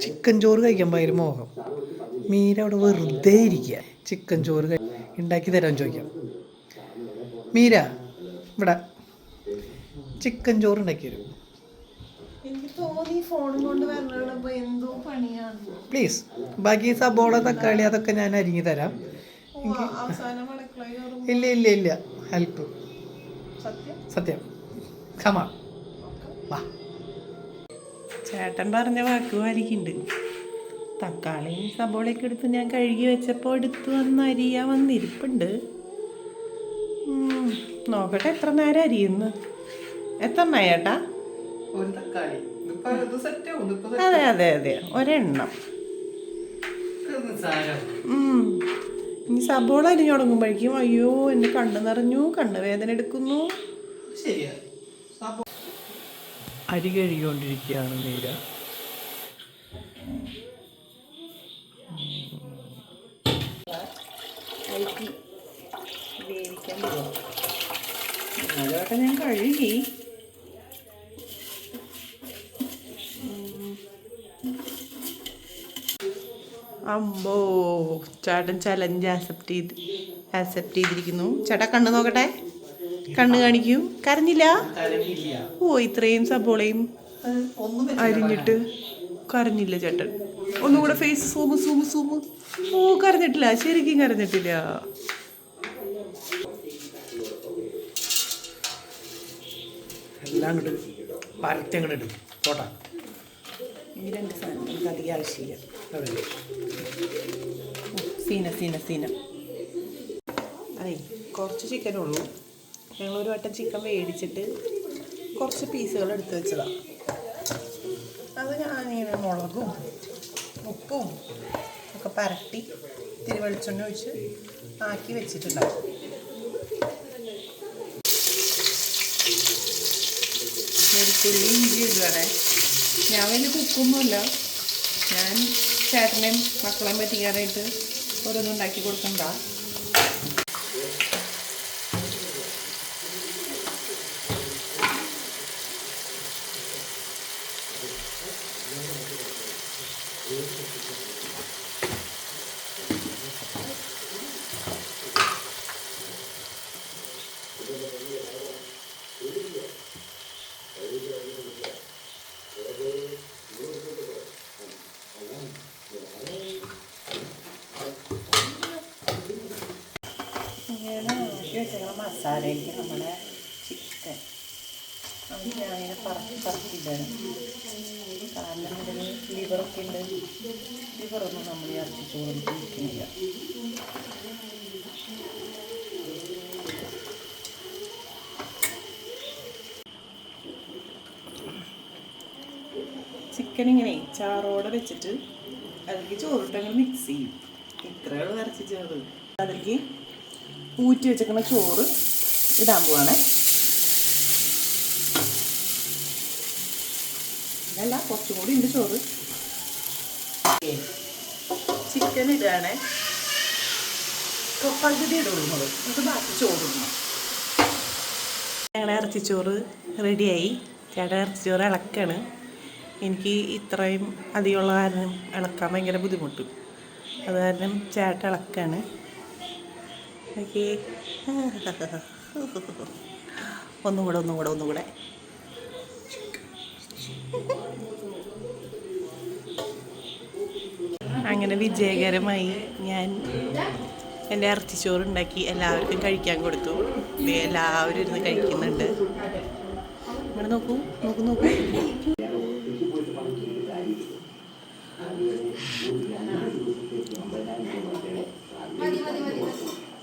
Chicken ചോറ് കഴിക്കാൻ ഭയങ്കര മോഹം. മീര അവിടെ വെറുതെ ഇരിക്കുക. ചിക്കൻ ചോറ് കഴി- ഉണ്ടാക്കി തരാൻ ചോദിക്കാം. മീര ഇവിടെ ചിക്കൻ ചോറ് ഉണ്ടാക്കി തരും. പ്ലീസ് ബാക്കി സബോള തക്കാളി അതൊക്കെ ഞാൻ അരിഞ്ഞു തരാം. ഇല്ല ഇല്ല ഇല്ല. ഹെൽപ്പ് സത്യം? സത്യം. കമാ വാ. ചേട്ടൻ പറഞ്ഞ വാക്ക് പാലിക്കുന്നുണ്ട് തക്കാളിയും സബോളയൊക്കെ എടുത്ത് ഞാൻ കഴുകി വെച്ചപ്പോൾ എടുത്ത് വന്ന് അരിയാൻ വന്നിരിപ്പുണ്ട്. നോക്കട്ടെ എത്ര നേരം അരിയുന്നു? എത്ര നേട്ടാ ചേട്ടാ അതെ അതെ അതെ. ഒരെണ്ണം. ഇനി സബോള അരിഞ്ഞു തുടങ്ങുമ്പോഴേക്കും അയ്യോ എന്റെ കണ്ണ് നിറഞ്ഞു കണ്ണ് വേദന എടുക്കുന്നു. ശരിയാ. അരി നീര. അരിക്ക് വേവിക്കാൻ അതോട്ടെ ഞാൻ കഴുകി. അമ്പോ ചേട്ടൻ ചലഞ്ച് ആക്സെപ്റ്റ് ചെയ്ത് ആക്സെപ്റ്റ് ചെയ്തിരിക്കുന്നു. ചേട്ടാ കണ്ടു നോക്കട്ടെ. കണ്ണ് കാണിക്കൂ. കരഞ്ഞില്ല? ഓ ഇത്രയും സബോളയും അരിഞ്ഞിട്ട് കരഞ്ഞില്ല ചേട്ടൻ. ഒന്നുകൂടെ ഫേസ് സൂമ് സൂമ് സൂമ് ഓ കരഞ്ഞിട്ടില്ല. ശരിക്കും കരഞ്ഞിട്ടില്ല. എല്ലാം അങ്ങോട്ട് പരത്തി അങ്ങോട്ട് ഇടും. പോട്ടാ. ഈ രണ്ട് സാധനം നമുക്ക് അധികം ആവശ്യമില്ല. അതെ. സീന സീന സീന. അതെ കുറച്ച് ചിക്കൻ ഉള്ളൂ. ഞങ്ങൾ ഒരു വട്ടം ചിക്കൻ മേടിച്ചിട്ട് കുറച്ച് പീസുകൾ എടുത്ത് വെച്ചതാണ് അത് ഞാനിങ്ങനെ മുളകും ഉപ്പും ഒക്കെ പരട്ടി ഇത്തിരി വെളിച്ചെണ്ണ ഒഴിച്ച് ആക്കി വെച്ചിട്ടുണ്ടാവും. വെളുത്തുള്ളി ഇഞ്ചി ഇടുവാണേ ഞാൻ വലിയ കുക്കൊന്നുമല്ല. ഞാൻ ചേട്ടനെയും മക്കളെയും പറ്റിക്കാനായിട്ട് ഓരോന്നും ഉണ്ടാക്കി കൊടുക്കണ്ട. ഇങ്ങനെ മസാലയ്ക്ക് നമ്മുടെ ചിക്കൻ. അത് ഞാനിങ്ങനെ പറക്കി പറക്കിയിട്ടാണ് കാരണം ഇതിന് ലിവറൊക്കെ ഉണ്ട്. ലിവറൊന്നും നമ്മൾ ഇറച്ചി കഴിക്കുന്നില്ല ചിക്കൻ ഇങ്ങനെ ചാറോടെ വെച്ചിട്ട് അതിലേക്ക് ചോറിട്ടങ്ങനെ മിക്സ് ചെയ്യും. ഇത്രയുള്ള ഇറച്ചി ചോറ്. അതിലേക്ക് ഊറ്റി വെച്ചേക്കുന്ന ചോറ് ഇടാൻ പോവാണേ. ഇതല്ല കുറച്ചും കൂടി ഉണ്ട് ചോറ്. ചിക്കൻ ഇടുകയാണേ പകുതി എന്നിട്ട് ബാക്കി ചോറ് ഇടണം. ഞങ്ങളുടെ ഇറച്ചിച്ചോറ് റെഡിയായി. ചേട്ടൻ ഇറച്ചിച്ചോറ് ഇളക്കാണ്. എനിക്ക് ഇത്രയും അധികമുള്ള കാരണം ഇളക്കാൻ ഭയങ്കര ബുദ്ധിമുട്ട്. അത് കാരണം ചേട്ടൻ ഇളക്കാണ്. ഓക്കെ ഒന്നും കൂടെ ഒന്നും കൂടെ ഒന്നും കൂടെ അങ്ങനെ വിജയകരമായി ഞാൻ എന്റെ ഇറച്ചിച്ചോറ് ഉണ്ടാക്കി എല്ലാവർക്കും കഴിക്കാൻ കൊടുത്തു. എല്ലാവരും ഇരുന്ന് കഴിക്കുന്നുണ്ട്. ഇവിടെ നോക്കൂ നോക്കൂ നോക്കൂ.